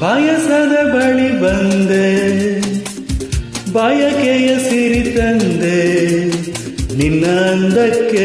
ಬಯಸದ ಬಳಿ ಬಂದೆ ಬಯಕೆಯ ಸಿರಿ ತಂದೆ ನಿನ್ನ ಅಂದಕ್ಕೆ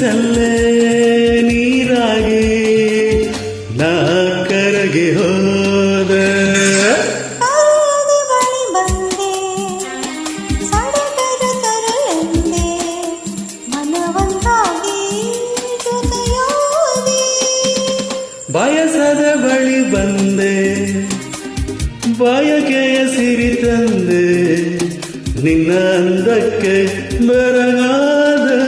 ನೀರಿದ್ದಲ್ಲೇ ನೀರಾಗಿ ನಾಕರಗೆ ಹೋದ. ಬಳಿ ಬಂದೆ ಸಿರಿ ತಂದೆ ನಿನ್ನ ಅಂದಕ್ಕೆ ಬರಗಾದ.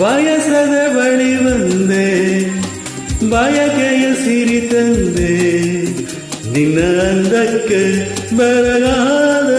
ಬಯಸದ ಬಳಿ ಬಂದೆ ಬಯಕೆಯ ಸಿರಿ ತಂದೆ ನಿನ್ನ ಅಂದಕ್ಕೆ ಬರಗಾದ